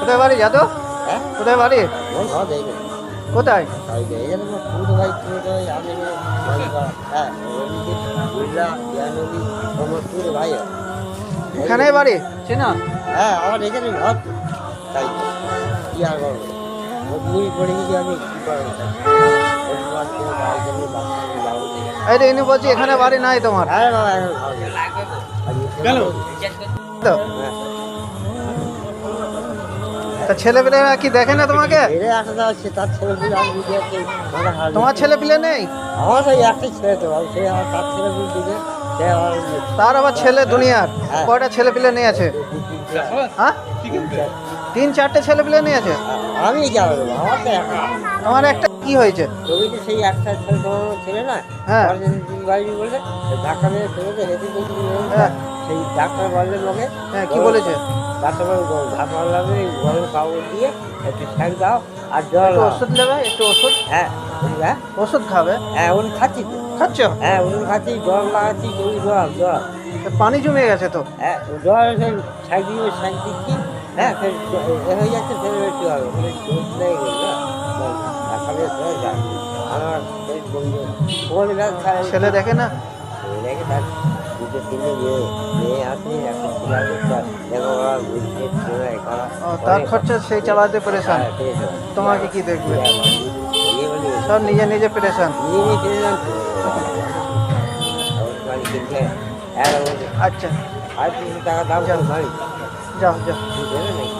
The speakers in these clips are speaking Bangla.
কোথায় বাড়ি যাতো হ্যাঁ? কোথায় বাড়ি? কোথায়? পুরো ভাই হ্যাঁ বাড়ি চেনা? হ্যাঁ আমার এখানে ঘর তাই তো। কি আর করব? মুড়ি পড়ে গেছি আমি কি করব? ইনি বলছি এখানে বাড়ি নাই তোমার। হ্যাঁ এখন? তো? হ্যাঁ। তা ছেলে কি দেখে না তোমাকে? এরে আসা যাওয়া তার ছেলে আমি বুঝে মাথা হার তোমার ছেলে পেলে নেই? আমার সেই একটাই ছেলে তো সে আমার তার ছেলে পুলে সে আমার তার আবার ছেলে দুনিয়ার হ্যাঁ। কয়টা ছেলে পেলে নিয়ে আছে? হ্যাঁ? তিন চারটে ছেলে পেলে নিয়ে আছে? আমি যাব আমার তো একা। তোমার একটা কি হয়েছে? ছবিতে সেই একটা ছেলে তোমার ছেলে না? হ্যাঁ। বাড়ি বলছে ধাক্কা মেরে ছেলেকে হেঁটে হ্যাঁ। সেই ডাক্তার বললেন লোকে হ্যাঁ কি বলেছে? ডাক্তার ধাপ মারলাম গরম কাপড় দিয়ে একটু শ্যাক দাও আর জল ওষুধ নেবে একটু ওষুধ? হ্যাঁ হ্যাঁ? ওষুধ খাবে? হ্যাঁ উনি খাচ্ছি খাচ্ছ? হ্যাঁ উনি খাচ্ছি জল লাগাচ্ছি ওই জল জল। তো পানি জমে গেছে তো? হ্যাঁ জল সেই শ্যাক দিয়ে শ্যাক দিচ্ছি হ্যাঁ হয়ে যাচ্ছে ফের একটু হবে লেগে আমার ছেলে দেখে না? ছেলেকে তার দুটো তিনটে মেয়ে মেয়ে আছে একটা ছেলে আছে তার দেখো ওরা বুঝতে ছেলে করা ও, তার খরচা সেই চালাতে পেরেছেন হ্যাঁ, ঠিক আছে। তোমাকে কি দেখবে এই বলি, সব নিজে নিজে পেরেছেন নিয়ে নিয়ে চলে যান তো। আমার বাড়ি কিনতে এগারো বছর। আচ্ছা আর তিনশো টাকা দাম করে বাড়ি যাও যাও দেবে নাকি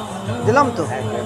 দিলাম তো হ্যাঁ হ্যাঁ